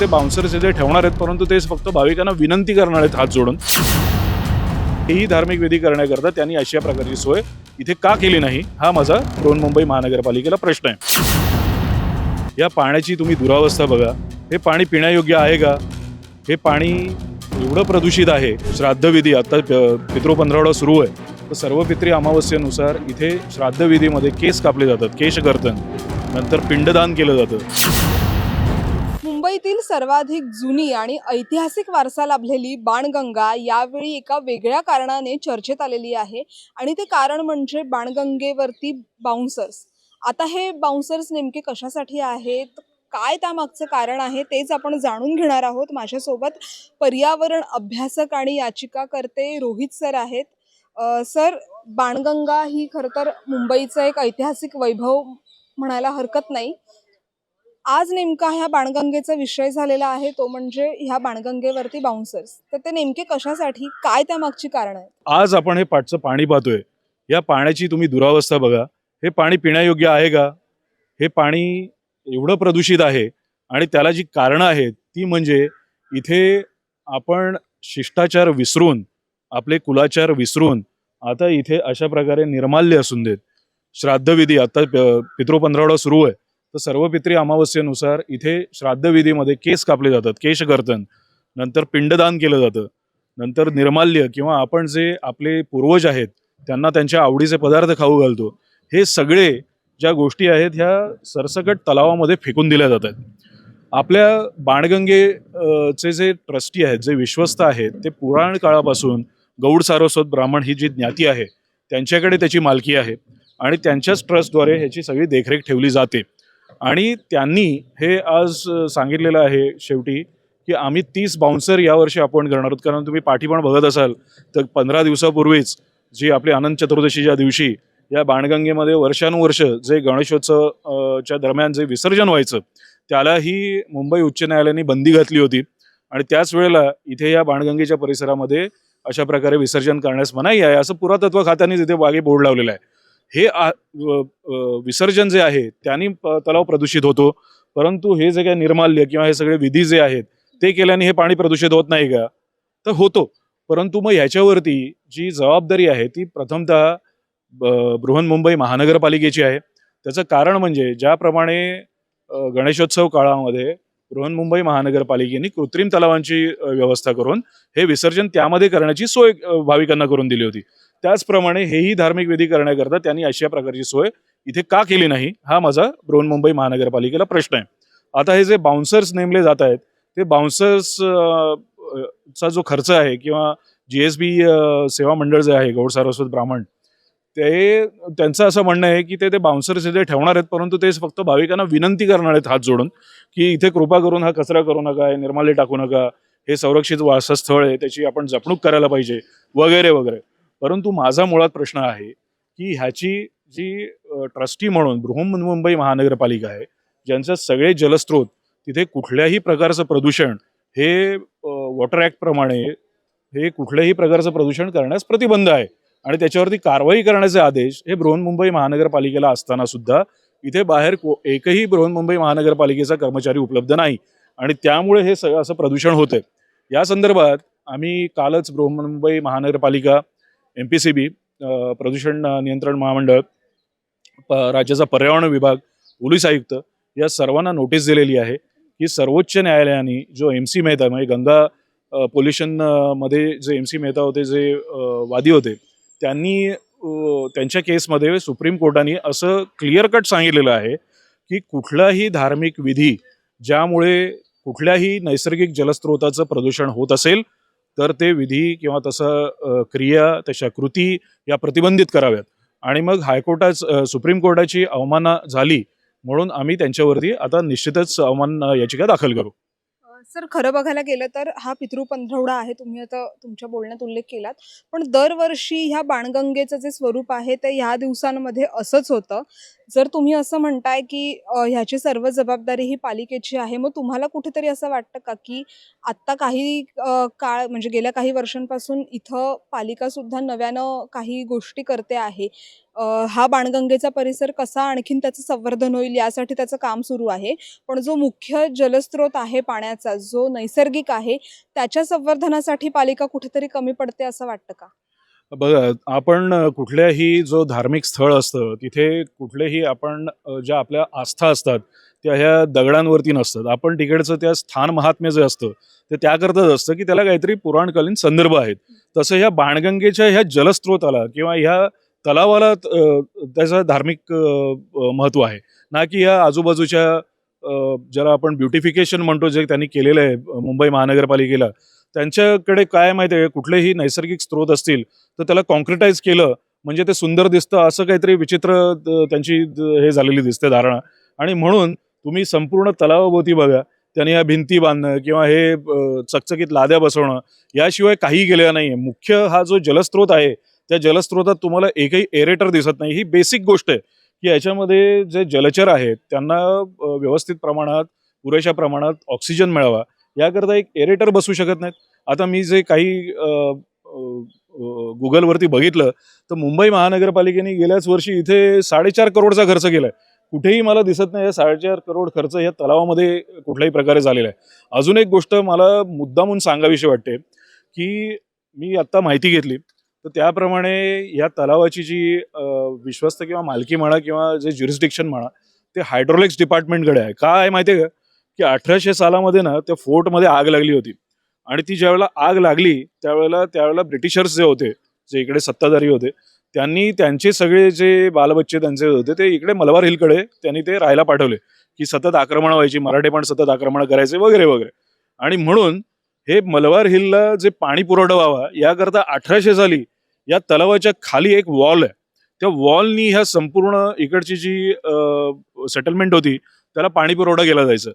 ते बाउन्सर्स जे ठेवणार आहेत परंतु तेच फक्त भाविकांना विनंती करणार आहेत हात जोडून. हेही धार्मिक विधी करण्याकरता त्यांनी अशा प्रकारची सोय इथे का केली नाही हा माझा बृहन्मुंबई महानगरपालिकेला प्रश्न आहे. या पाण्याची तुम्ही दुरावस्था बघा. हे पाणी पिण्यायोग्य आहे का? हे पाणी एवढं प्रदूषित आहे श्राद्धविधी आता पितृपंधरावडा पितृ सुरू आहे. तर सर्व पित्री अमावस्येनुसार इथे श्राद्धविधीमध्ये केस कापले जातात केशकर्तन. नंतर पिंडदान केलं जातं. मुंबईतील सर्वाधिक जुनी आणि ऐतिहासिक वारसा लाभलेली बाणगंगा यावेळी एका वेगळ्या कारणाने चर्चेत आलेली आहे आणि ते कारण म्हणजे बाणगंगेवरती बाउन्सर्स आता हे बाउन्सर्स नेमके कशासाठी आहेत? काय त्यामागचं कारण आहे? तेच आपण जाणून घेणार आहोत. माझ्यासोबत पर्यावरण अभ्यासक आणि याचिकाकर्ते रोहित सर आहेत. सर बाणगंगा ही खरं तर मुंबईचं एक ऐतिहासिक वैभव म्हणायला हरकत नाही. आज नेमका ह्या बाणगंगेचा विषय झालेला आहे तो म्हणजे ह्या बाणगंगेवरती बाउन्सर्स तर ते नेमके कशासाठी काय त्यामागची कारण आहे आज आपण हे पाटचं पाणी पाहतोय. या पाण्याची तुम्ही दुरावस्था बघा. हे पाणी पिण्यायोग्य आहे का? हे पाणी एवढं प्रदूषित आहे आणि त्याला जी कारणं आहेत ती म्हणजे इथे आपण शिष्टाचार विसरून आपले कुलाचार विसरून आता इथे अशा प्रकारे निर्माल्य असून देत. श्राद्धविधी आता पितृपंधरावडा सुरू आहे. तर सर्व पित्री अमावस्येनुसार इथे श्राद्धविधीमध्ये केस कापले जातात केशकर्तन. नंतर पिंडदान केलं जातं. नंतर निर्माल्य किंवा आपण जे आपले पूर्वज आहेत त्यांना त्यांच्या आवडीचे पदार्थ खाऊ घालतो. हे सगळे ज्या गोष्टी आहेत ह्या सरसकट तलावामध्ये फेकून दिल्या जातात आपल्या बाणगंगे चे जे ट्रस्टी आहेत जे विश्वस्त आहेत ते पुराण काळापासून गौड सारस्वत ब्राह्मण ही जी ज्ञाती आहे त्यांच्याकडे त्याची मालकी आहे. आणि त्यांच्याच ट्रस्टद्वारे ह्याची सगळी देखरेख ठेवली जाते. आणि त्यांनी हे आज सांगितलेलं आहे शेवटी की आम्ही तीस बाउन्सर यावर्षी आपण करणार आहोत. कारण तुम्ही पाठी पण बघत असाल तर पंधरा दिवसापूर्वीच जी आपली अनंत चतुर्दशीच्या दिवशी या बाणगंगेमध्ये वर्षानुवर्ष जे गणेशोत्सवच्या दरम्यान जे विसर्जन व्हायचं त्यालाही मुंबई उच्च न्यायालयाने बंदी घातली होती. आणि त्याच वेळेला इथे या बाणगंगेच्या परिसरामध्ये अशा प्रकारे विसर्जन करण्यास मनाई आहे असं पुरातत्व खात्याने तिथे मागे बोर्ड लावलेला आहे. हे आ- विसर्जन जे आहे त्यांनी प- तलाव प्रदूषित होतो. परंतु हे जे काही निर्माल्य किंवा हे सगळे विधी जे आहेत ते केल्याने हे पाणी प्रदूषित होत नाही का? तर होतो. परंतु मग ह्याच्यावरती जी जबाबदारी आहे ती प्रथमतः ब- बृहन्मुंबई महानगरपालिकेची आहे. त्याचं कारण म्हणजे ज्याप्रमाणे गणेशोत्सव काळामध्ये बृहन्मुंबई महानगरपालिकेने कृत्रिम तलावांची व्यवस्था करून हे विसर्जन त्यामध्ये करण्याची सोय भाविकांना करून दिली होती. त्याचप्रमाणे हेही धार्मिक विधी करण्याकरता त्यांनी अशा प्रकारची सोय इथे का केली नाही हा माझा बृहन्मुंबई महानगरपालिकेला प्रश्न आहे. आता हे जे बाउन्सर्स नेमले जात आहेत ते बाउन्सर्स चा जो खर्च आहे किंवा जी एस बी सेवा मंडळ जे आहे गौड सारस्वत ब्राह्मण ते त्यांचं असं म्हणणं आहे की ते ते बाउन्सर्स इथे ठेवणार आहेत परंतु ते फक्त भाविकांना विनंती करणार आहेत हात जोडून की इथे कृपा करून हा कचरा करू नका हे निर्माल्य टाकू नका हे संरक्षित वासस्थळ आहे त्याची आपण जपणूक करायला पाहिजे वगैरे वगैरे. परंतु माझा मुळात प्रश्न आहे की ह्याची जी ट्रस्टी म्हणून बृहन्मुंबई महानगरपालिका आहे ज्यांचं सगळे जलस्रोत तिथे कुठल्याही प्रकारचं प्रदूषण हे वॉटर ॲक्टप्रमाणे हे कुठल्याही प्रकारचं प्रदूषण करण्यास प्रतिबंध आहे. आणि त्याच्यावरती कारवाई करण्याचे आदेश हे बृहन्मुंबई महानगरपालिकेला असताना सुद्धा इथे बाहेर को एकही बृहन्मुंबई महानगरपालिकेचा कर्मचारी उपलब्ध नाही. आणि त्यामुळे हे सगळं असं प्रदूषण होतंय. या संदर्भात आम्ही कालच बृहन्मुंबई महानगरपालिका एम पी सी बी प्रदूषण नियंत्रण महामंडळ प- राज्याचा पर्यावरण विभाग पोलीस आयुक्त या सर्वांना नोटीस दिलेली आहे की सर्वोच्च न्यायालयाने जो एम सी मेहता म्हणजे गंगा पोल्युशनमध्ये जे एम सी मेहता होते जे वादी होते त्यांनी त्यांच्या केसमध्ये सुप्रीम कोर्टाने असं क्लिअर कट सांगितलेलं आहे की कुठलाही धार्मिक विधी ज्यामुळे कुठल्याही नैसर्गिक जलस्रोताचं प्रदूषण होत असेल तर ते विधी किंवा तसं क्रिया तशा कृती या प्रतिबंधित कराव्यात. आणि मग हायकोर्टाच सुप्रीम कोर्टाची अवमानना झाली म्हणून आम्ही त्यांच्यावरती आता निश्चितच अवमान याचिका दाखल करू. सर खरं बघायला गेलं तर हा पितृपंधरवडा आहे तुम्ही आता तुमच्या बोलण्यात उल्लेख केलात. पण दरवर्षी ह्या बाणगंगेचं जे स्वरूप आहे ते ह्या दिवसांमध्ये असंच होतं. जर तुम्ही असं म्हणताय की ह्याची सर्व जबाबदारी ही पालिकेची आहे मग तुम्हाला कुठेतरी असं वाटतं का की आत्ता काही काळ म्हणजे गेल्या काही वर्षांपासून इथं पालिकासुद्धा नव्यानं काही गोष्टी करते आहे? हा बाणगंगेचा परिसर कसा आणखीन त्याचं संवर्धन होईल यासाठी त्याचं काम सुरू आहे? पण जो मुख्य जलस्रोत आहे पाण्याचा जो नैसर्गिक आहे त्याच्या संवर्धनासाठी पालिका कुठेतरी कमी पडते असं वाटतं का? बघा आपण कुठल्याही जो धार्मिक स्थळ असतं तिथे कुठलेही आपण ज्या आपल्या आस्था असतात त्या ह्या दगडांवरती नसतात. आपण तिकडचं त्या स्थान महात्म्य जे असतं ते त्याकरताच असतं की त्याला काहीतरी पुराणकालीन संदर्भ आहेत. तसं ह्या बाणगंगेच्या ह्या जलस्रोताला किंवा ह्या तलावाला त्याचं धार्मिक महत्त्व आहे. ना की ह्या आजूबाजूच्या ज्याला आपण ब्युटिफिकेशन म्हणतो जे त्यांनी केलेलं आहे मुंबई महानगरपालिकेला त्यांच्याकडे काय माहिती आहे? कुठलेही नैसर्गिक स्रोत असतील तर त्याला कॉन्क्रिटाईज केलं म्हणजे ते सुंदर दिसतं असं काहीतरी विचित्र त्यांची हे झालेली दिसते धारणा. आणि म्हणून तुम्ही संपूर्ण तलावाभोवती बघा त्यांनी या भिंती बांधणं किंवा हे चकचकीत लाद्या बसवणं याशिवाय काही केलेलं नाही आहे मुख्य हा जो जलस्रोत आहे त्या जलस्रोतात तुम्हाला एकही एरेटर दिसत नाही. ही बेसिक गोष्ट आहे. की याच्यामध्ये जे जलचर आहेत त्यांना व्यवस्थित प्रमाणात पुरेशा प्रमाणात ऑक्सिजन मिळावा. याकरता एक एरेटर बसू शकत नाहीत. आता मी जे काही गुगलवरती बघितलं तर मुंबई महानगरपालिकेने गेल्याच वर्षी इथे साडेचार करोडचा खर्च केलाय. कुठेही मला दिसत नाही साडेचार करोड खर्च या तलावामध्ये कुठल्याही प्रकारे झालेला आहे. अजून एक गोष्ट मला मुद्दामून सांगावीशी वाटते की मी आत्ता माहिती घेतली तर त्याप्रमाणे या तलावाची जी विश्वस्त किंवा मालकी म्हणा किंवा जे ज्युरिस्डिक्शन म्हणा ते हायड्रोलिक्स डिपार्टमेंटकडे आहे. काय आहे माहिती आहे का? की अठराशे सालामध्ये ना त्या फोर्टमध्ये आग लागली होती. आणि ती ज्यावेळेला आग लागली त्यावेळेला त्यावेळेला ब्रिटिशर्स जे होते जे इकडे सत्ताधारी होते त्यांनी त्यांचे सगळे जे बालबच्चे त्यांचे होते ते इकडे मलबार हिलकडे त्यांनी ते राहायला पाठवले. की सतत आक्रमण व्हायची मराठे पण सतत आक्रमण करायचे वगैरे वगैरे. आणि म्हणून हे मलबार हिलला जे पाणी पुरवठा व्हावा याकरता अठराशे साली या तलावाच्या खाली एक वॉल आहे. त्या वॉलनी ह्या संपूर्ण इकडची जी सेटलमेंट होती त्याला पाणी पुरवठा केला जायचं.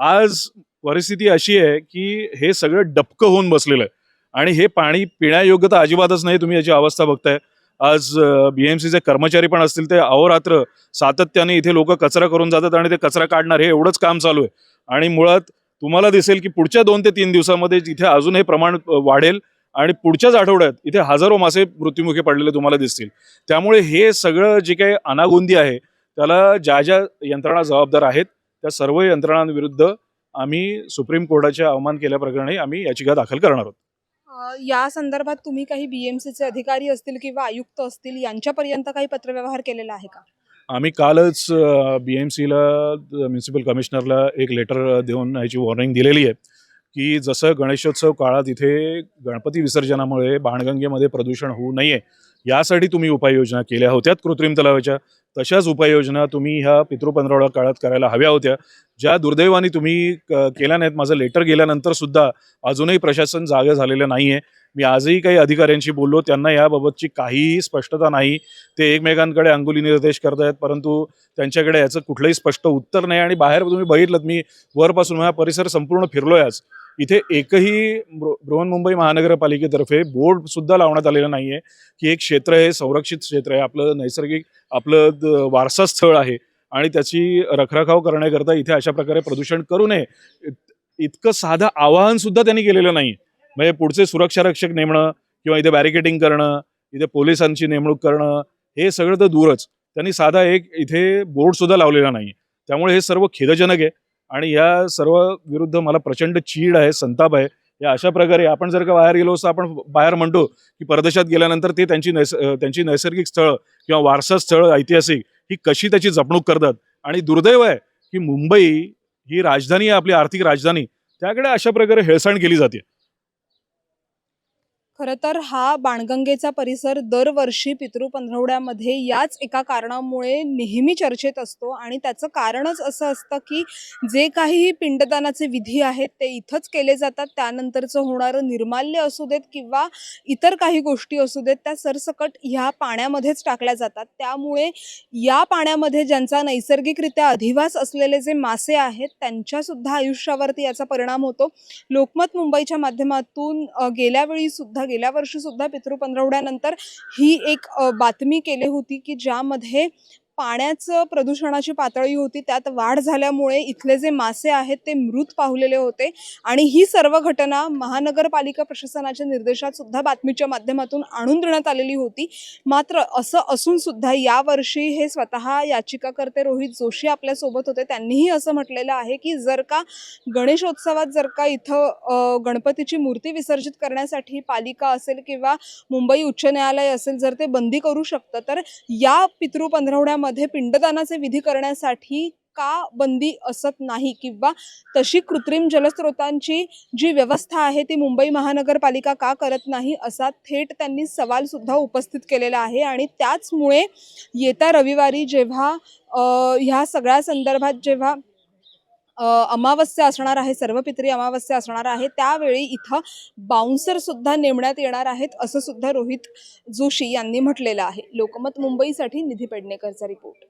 आज परिस्थिती अशी आहे की हे सगळं डबकं होऊन बसलेलं आहे. आणि हे पाणी पिण्यायोग्य तर अजिबातच नाही तुम्ही याची अवस्था बघताय. आज बीएमसीचे कर्मचारी पण असतील ते अहोरात्र सातत्याने इथे लोक कचरा करून जातात आणि ते कचरा काढणार हे एवढंच काम चालू आहे. आणि मुळात तुम्हाला दिसेल की पुढच्या दोन ते तीन दिवसामध्ये इथे अजून हे प्रमाण वाढेल आणि पुढच्याच आठवड्यात इथे हजारो मासे मृत्युमुखी पडलेले तुम्हाला दिसतील. त्यामुळे हे सगळं जे काही अनागोंदी आहे त्याला ज्या ज्या यंत्रणा जबाबदार आहेत त्या सर्व यंत्रणांविरुद्ध आम्ही सुप्रीम कोर्टाच्या अवमान केल्याप्रकरणी आम्ही याचिका दाखल करणार आहोत. या संदर्भात तुम्ही काही बीएमसीचे अधिकारी असतील किंवा आयुक्त असतील यांच्यापर्यंत काही पत्रव्यवहार केलेला आहे का? आम्ही कालच बी एम सीला म्युन्सिपल कमिशनरला एक लेटर देऊन याची वॉर्निंग दिलेली आहे की जसं गणेशोत्सव काळात इथे गणपती विसर्जनामुळे बाणगंगेमध्ये प्रदूषण होऊ नये यासाठी तुम्ही उपाययोजना केल्या होत्यात कृत्रिम तलावाच्या. तशाच उपाययोजना तुम्ही ह्या पितृपंधरवडा काळात करायला हव्या होत्या. ज्या दुर्दैवाने तुम्ही क- केल्या नाहीत माझं लेटर गेल्यानंतर सुद्धा अजूनही प्रशासन जागं झालेलं नाही आहे मी आजही काही अधिकाऱ्यांशी बोललो त्यांना याबाबतची काहीही स्पष्टता नाही. ते एकमेकांकडे अंगुली निर्देश करतायत परंतु त्यांच्याकडे याचं कुठलंही स्पष्ट उत्तर नाही. आणि बाहेर तुम्ही बघितलं मी वरपासून हा परिसर संपूर्ण फिरलोय आज. इथे एकही बृहन्मुंबई महानगरपालिकेतर्फे बोर्ड सुद्धा लावण्यात नाही नाहीये की एक क्षेत्र हे संरक्षित क्षेत्र आहे आपलं नैसर्गिक आपलं द- वारसा स्थळ आहे आणि त्याची रखरखाव करण्याकरता इथे अशा प्रकारे प्रदूषण करू नये. इतकं साधं आवाहन सुद्धा त्यांनी केलेलं नाही. म्हणजे पुढचे सुरक्षा रक्षक नेमणं किंवा इथे बॅरिकेटिंग करणं इथे पोलिसांची नेमणूक करणं हे सगळं तर दूरच. त्यांनी साधा एक इथे बोर्ड सुद्धा लावलेला नाही. त्यामुळे हे सर्व खेदजनक आहे. आणि या सर्व विरुद्ध मला प्रचंड चीड आहे संताप आहे. या अशा प्रकारे आपण जर का बाहेर गेलो असं आपण बाहेर म्हणतो की परदेशात गेल्यानंतर ते त्यांची नैस त्यांची नैसर्गिक स्थळं किंवा वारसा स्थळं ऐतिहासिक ही कशी त्याची जपणूक करतात? आणि दुर्दैव आहे की मुंबई ही राजधानी आहे आपली आर्थिक राजधानी. त्याकडे अशा प्रकारे हेळसांड केली जाते. खरं तर हा बाणगंगेचा परिसर दरवर्षी पितृपंधरवड्यामध्ये याच एका कारणामुळे नेहमी चर्चेत असतो. आणि त्याचं कारणच असं असतं की जे काहीही पिंडदानाचे विधी आहेत ते इथंच केले जातात. त्यानंतरचं होणारं निर्माल्य असू देत किंवा इतर काही गोष्टी असू देत त्या सरसकट ह्या पाण्यामध्येच टाकल्या जातात. त्यामुळे या पाण्यामध्ये ज्यांचा नैसर्गिकरित्या अधिवास असलेले जे मासे आहेत त्यांच्यासुद्धा आयुष्यावरती याचा परिणाम होतो. लोकमत मुंबईच्या माध्यमातून गेल्यावेळी सुद्धा गेल्या वर्षी सुद्धा पितृपंधरवड्यानंतर ही एक बातमी केली होती की ज्यामध्ये पाण्याचं प्रदूषणाची पातळी होती त्यात वाढ झाल्यामुळे इथले जे मासे आहेत ते मृत पाहुलेले होते. आणि ही सर्व घटना महानगरपालिका प्रशासनाच्या निर्देशात सुद्धा बातमीच्या माध्यमातून आणून देण्यात आलेली होती. मात्र असं असून सुद्धा यावर्षी हे स्वतः याचिकाकर्ते रोहित जोशी आपल्यासोबत होते. त्यांनीही असं म्हटलेलं आहे की जर का गणेशोत्सवात जर का इथं गणपतीची मूर्ती विसर्जित करण्यासाठी पालिका असेल किंवा मुंबई उच्च न्यायालय असेल जर ते बंदी करू शकतं तर या पितृ पंधरवड्यामध्ये मध्ये पिंडदानाचे विधी करण्यासाठी का बंदी असत नाही? किंवा तशी कृत्रिम जलस्रोतांची जी व्यवस्था आहे ती मुंबई महानगरपालिका का करत नाही असा थेट त्यांनी सवाल सुद्धा उपस्थित केलेला आहे. आणि त्याचमुळे येत्या रविवारी जेव्हा ह्या सगळ्या संदर्भात जेव्हा अमावस्या असणार आहे सर्वपित्री अमावस्या असणार आहे त्यावेळी इथं बाउन्सर सुद्धा नेमण्यात येणार आहेत असं सुद्धा रोहित जोशी यांनी म्हटलेलं आहे. लोकमत मुंबईसाठी निधी पेडणेकरचा रिपोर्ट